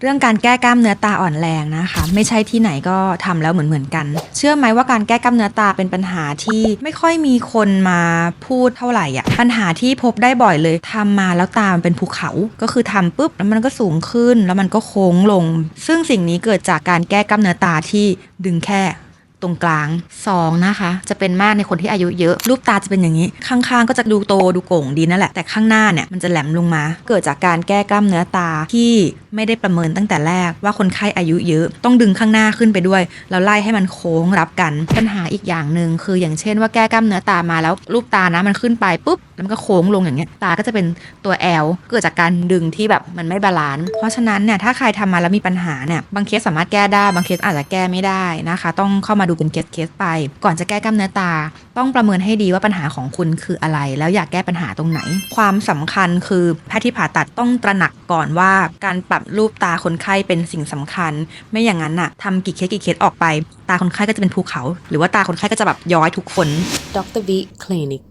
เรื่องการแก้กล้ามเนื้อตาอ่อนแรงนะคะ ไม่ใช่ที่ไหนก็ทำแล้วเหมือนเหมือนกัน เชื่อไหมว่าการแก้กล้ามเนื้อตาเป็นปัญหาที่ไม่ค่อยมีคนมาพูดเท่าไหร่อะปัญหาที่พบได้บ่อยเลยทำมาแล้วตามันเป็นภูเขา ก็คือทำปุ๊บแล้วมันก็สูงขึ้น แล้วมันก็โค้งลง ซึ่งสิ่งนี้เกิดจากการแก้กล้ามเนื้อตาที่ดึงแค่ ตรงกลางสองนะคะ จะเป็นมากในคนที่อายุเยอะ รูปตาจะเป็นอย่างนี้ ข้างๆ ก็จะดูโตดูโก่งดีนั่นแหละ แต่ข้างหน้าเนี่ยมันจะแหลมลงมา เกิดจากการแก้กล้ามเนื้อตาที่ไม่ได้ประเมินตั้งแต่แรกว่าคนไข้อายุเยอะ ต้องดึงข้างหน้าขึ้นไปด้วย แล้วไล่ให้มันโค้งรับกัน ปัญหาอีกอย่างหนึ่งคืออย่างเช่นว่าแก้กล้ามเนื้อตามาแล้วรูปตานะมันขึ้นไปปุ๊บแล้วมันก็โค้งลงอย่างเงี้ยตาก็จะเป็นตัว L เกิดจากการดึงที่แบบมันไม่บาลานซ์เพราะฉะนั้นเนี่ยถ้าใครทำมาแล้วมีปัญหาเนี่ยบางเคสสามารถแก้ได้บางเคสอาจจะแก้ไม่ได้นะคะ ต้องเข้ามาดูเป็นเคสเคสไป ก่อนจะแก้กล้ามเนื้อตา ต้องประเมินให้ดีว่าปัญหาของคุณคืออะไร แล้วอยากแก้ปัญหาตรงไหน ความสำคัญคือแพทย์ที่ผ่าตัดต้องตระหนักก่อนว่า การปรับรูปตาคนไข้เป็นสิ่งสำคัญ ไม่อย่างนั้นน่ะทำกี่เคสกี่เคสออกไป ตาคนไข้ก็จะเป็นภูเขา หรือว่าตาคนไข้ก็จะแบบย้อยทุกคน Dr. V Clinic